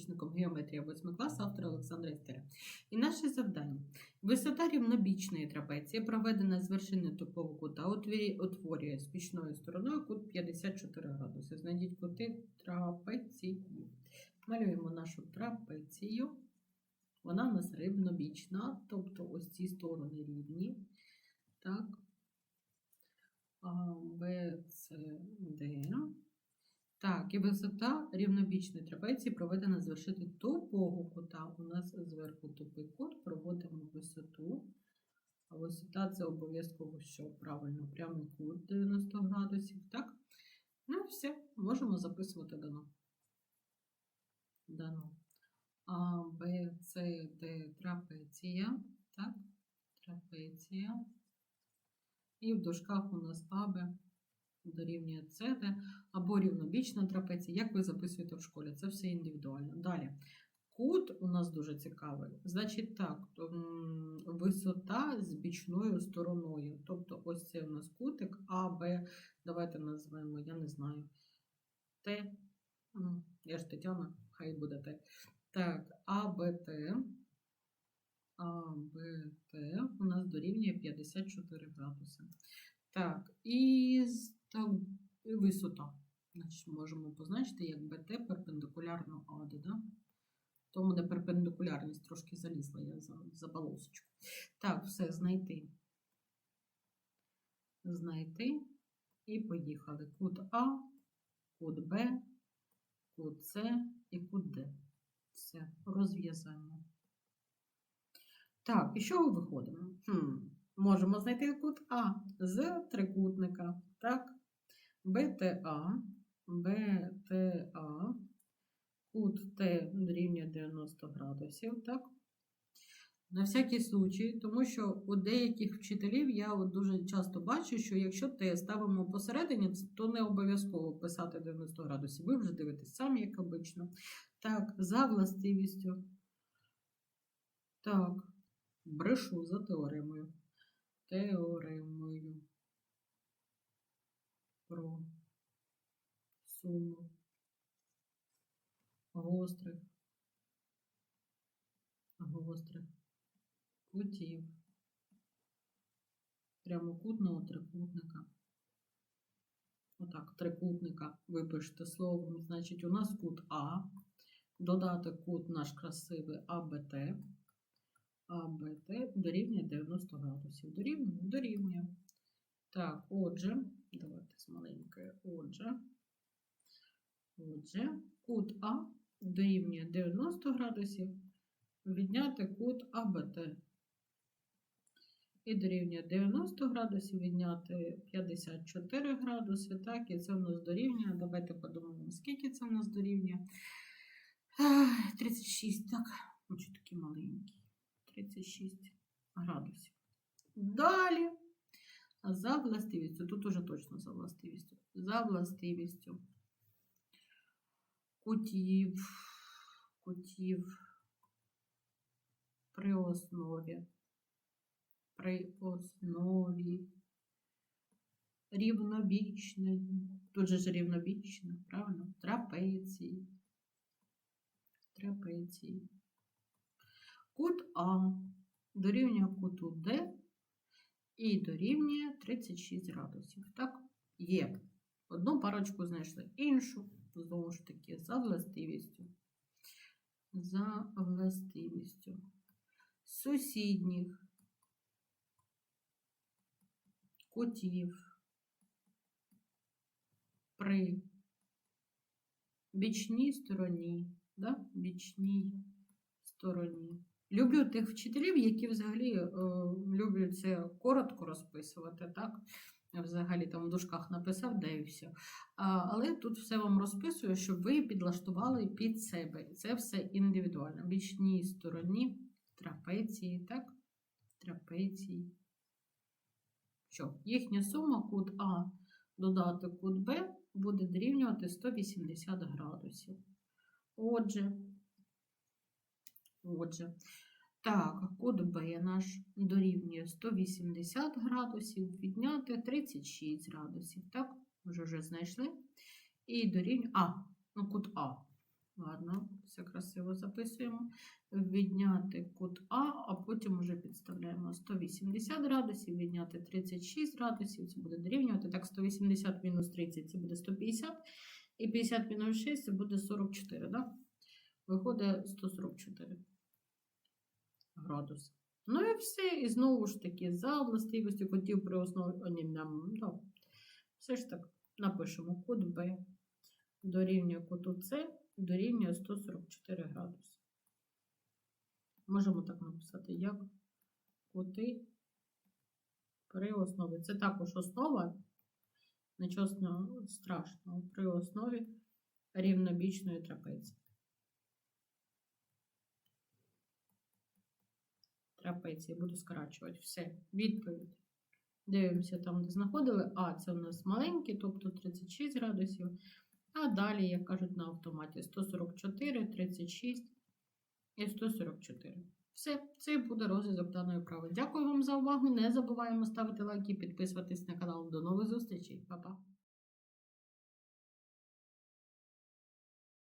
підручником геометрія 8 класу автора Олександра Істера. І наше завдання. Висота рівнобічної трапеції, проведена з вершини тупого кута, утворює, бічною стороною кут 54 градуси. Знайдіть кути трапеції. Малюємо нашу трапецію. Вона у нас рівнобічна, тобто ось ці сторони рівні. Так. А, Б. Так, і висота рівнобічної трапеції проведена з вершини тупого кута. У нас зверху тупий кут, проводимо висоту. А висота це обов'язково що правильно, прямий кут 90 градусів. Так? Ну, все, можемо записувати дано. Дано. А, Б, С, Д, трапеція. Так, трапеція. І в дужках у нас АБ дорівнює СД або рівнобічна трапеція, як ви записуєте в школі. Це все індивідуально. Далі. Кут у нас дуже цікавий. Значить так, висота з бічною стороною. Тобто ось це у нас кутик АБ. Давайте назвемо, я не знаю. Т. Ну, Я ж Тетяна, хай буде Т. Так, АБТ. АБТ у нас дорівнює 54 градуси. Так, і, і висота. Значить, можемо позначити як БТ перпендикулярно АД. Да? То мене перпендикулярність трошки залізла, я за, за полосочку. Так, все, знайти. Знайти. І поїхали. Кут А, кут Б, кут С і кут Д. Все, розв'язаємо. Так, і що виходимо? Хм. Можемо знайти кут А з трикутника. Так. БТА, БТА, кут Т дорівнює 90 градусів. Так. На всякий случай, тому що у деяких вчителів я от дуже часто бачу, що якщо Т ставимо посередині, то не обов'язково писати 90 градусів. Ви вже дивитесь самі, як обично. Так, за властивістю. Так, брешу за теоремою. Теоремою про суму гострих, гострих кутів прямокутного трикутника. Отак, трикутника випишете словом. Значить, у нас кут А, додати кут наш красивий АБТ. АБТ дорівнює 90 градусів. Дорівнює? Дорівнює. Так, отже, давайте з маленької. Отже, отже, кут А дорівнює 90 градусів. Відняти кут АБТ. І дорівнює 90 градусів, відняти 54 градуси. Так, і це в нас дорівнює. Давайте подумаємо, скільки це в нас дорівнює. 36, так. Ось такий маленький. 36 градусів. Далі. За властивістю, тут уже точно за властивістю. За властивістю кутів, кутів при основі, при основі рівнобічної, тут же ж рівнобічна, правильно? Трапеції. Трапеції. Кут А дорівнює куту Д і дорівнює 36 градусів. Так, є. Одну парочку знайшли, іншу, знову ж таки, за властивістю. За властивістю. Сусідніх кутів при бічній стороні, да? бічній стороні. Люблю тих вчителів, які взагалі е, люблять це коротко розписувати, так? Взагалі там в дужках написав, де і все. А, але тут все вам розписую, щоб ви підлаштували під себе. І Це все індивідуально. Бічній стороні трапеції, так? Трапеції. Що? Їхня сума кут А додати кут Б буде дорівнювати 180 градусів. Отже, Отже, так, кут Б наш дорівнює 180 градусів, відняти 36 градусів. Так, вже вже знайшли. І дорівнює. А, ну кут А. Гарно, все красиво записуємо. Відняти кут А, а потім вже підставляємо 180 градусів, відняти 36 градусів, це буде дорівнювати. Так, 180 мінус 30 це буде 150. І 50 мінус 6 це буде 44, да? Виходить 144 градуси. Ну і все. І знову ж таки, за властивістю котів при основі. Да. Все ж так, напишемо кут Б дорівнює куту С дорівнює 144 градуси. Можемо так написати, як кути при основі. Це також основа, нічого страшного, при основі рівнобічної трапеції. Трапеції буду скорачувати. Все, відповідь. Дивимося там, де знаходили. А, це у нас маленький, тобто 36 градусів. А далі, як кажуть на автоматі, 144, 36 і 144. Все, це буде розв'язок даної вправи. Дякую вам за увагу. Не забуваємо ставити лайки, підписуватись на канал. До нових зустрічей. Па-па.